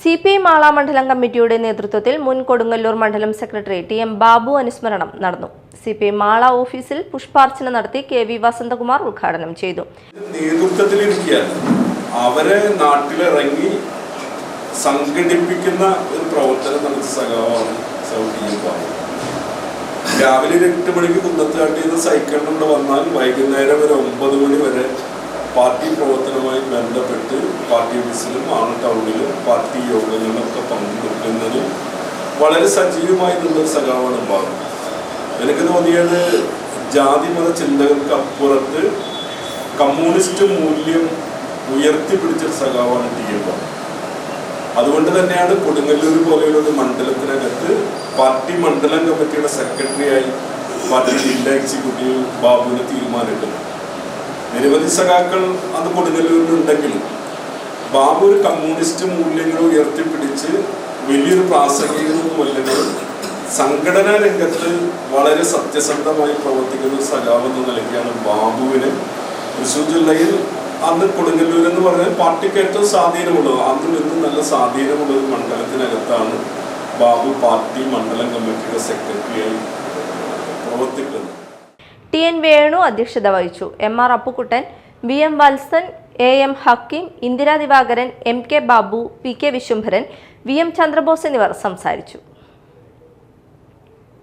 C P I Mala മണ്ഡലം കമ്മിറ്റിയുടെ നേതൃത്വത്തിൽ മുൻ കൊടുങ്ങല്ലൂർ മണ്ഡലം സെക്രട്ടറി ടി എം ബാബു അനുസ്മരണം നടന്നു. സി പി ഐ മാള ഓഫീസിൽ പുഷ്പാർച്ചന നടത്തി കെ വി വസന്തകുമാർ ഉദ്ഘാടനം ചെയ്തു. അവരെ നാട്ടിലിറങ്ങി സംഘടിപ്പിക്കുന്ന ഒരു പ്രവർത്തനം നമുക്ക് സഖാവാണ് രാവിലെ ഒരു എട്ട് മണിക്ക് കുന്നത്തുകാട്ടിൽ നിന്ന് സൈക്കിളിലൂടെ വന്നാൽ വൈകുന്നേരം ഒരു ഒമ്പത് മണി വരെ പാർട്ടി പ്രവർത്തനവുമായി ബന്ധപ്പെട്ട് പാർട്ടി ഓഫീസിലും ആണ് ടൗണിലും പാർട്ടി യോഗങ്ങളിലൊക്കെ പങ്കെടുക്കുന്നതും വളരെ സജീവമായി നിന്നൊരു സഖാവാണ് ബാബു. എനിക്ക് തോന്നിയത് ജാതി മത ചിന്തകൾക്ക് അപ്പുറത്ത് കമ്മ്യൂണിസ്റ്റ് മൂല്യം ഉയർത്തിപ്പിടിച്ച സഖാവാണ് ടി എം ബാബു. അതുകൊണ്ട് തന്നെയാണ് കൊടുങ്ങല്ലൂർ പോലെയുള്ള മണ്ഡലത്തിനകത്ത് പാർട്ടി മണ്ഡലം കമ്മിറ്റിയുടെ സെക്രട്ടറിയായി പാർട്ടി ജില്ലാ എക്സിക്യൂട്ടീവ് ബാബുവിന് തീരുമാനിക്കുന്നത്. നിരവധി സഖാക്കൾ അത് കൊടുങ്ങല്ലൂരിലുണ്ടെങ്കിലും ബാബു ഒരു കമ്മ്യൂണിസ്റ്റ് മൂല്യങ്ങൾ ഉയർത്തിപ്പിടിച്ച് വലിയൊരു പ്രാസംഗികമല്ലെങ്കിലും സംഘടനാ രംഗത്ത് വളരെ സത്യസന്ധമായി പ്രവർത്തിക്കുന്ന സഖാവ് എന്ന നിലയ്ക്കാണ് ബാബുവിന്. തൃശ്ശൂർ ജില്ലയിൽ അന്ന് കൊടുങ്ങല്ലൂർ എന്ന് പറഞ്ഞാൽ പാർട്ടിക്ക് ഏറ്റവും സ്വാധീനമുള്ളത് അന്നും ഇന്നും നല്ല സ്വാധീനമുള്ള ഒരു മണ്ഡലത്തിനകത്താണ് ബാബു പാർട്ടി മണ്ഡലം കമ്മിറ്റിയുടെ സെക്രട്ടറിയായി ടി എൻ വേണു അധ്യക്ഷത വഹിച്ചു. M R Appukuttan V M Valsan A M Hakeem Indira Divakaran M K Babu P K Viswambharan V M Chandrabose എന്നിവർ സംസാരിച്ചു.